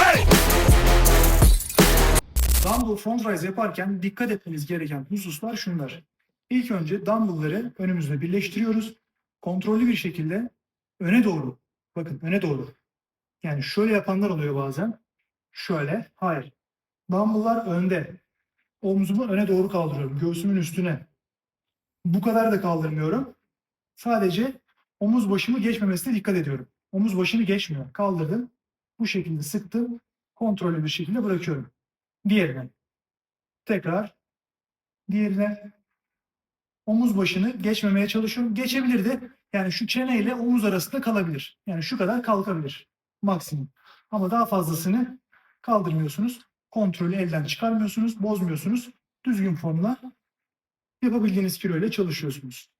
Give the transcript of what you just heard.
Hey! Dumble fundraise yaparken dikkat etmeniz gereken hususlar şunlar. İlk önce dumbbellları önümüzle birleştiriyoruz. Kontrollü bir şekilde öne doğru. Bakın öne doğru. Yani şöyle yapanlar oluyor bazen. Şöyle. Hayır. Dumbbell'lar önde. Omzumu öne doğru kaldırıyorum. Göğsümün üstüne. Bu kadar da kaldırmıyorum. Sadece omuz başımı geçmemesine dikkat ediyorum. Omuz başını geçmiyor. Kaldırdım. Bu şekilde sıktım. Kontrollü bir şekilde bırakıyorum. Diğerine. Tekrar. Diğerine. Omuz başını geçmemeye çalışıyorum. Geçebilir de yani şu çene ile omuz arasında kalabilir. Yani şu kadar kalkabilir. Maksimum. Ama daha fazlasını kaldırmıyorsunuz. Kontrolü elden çıkarmıyorsunuz. Bozmuyorsunuz. Düzgün formla yapabildiğiniz kilo ile çalışıyorsunuz.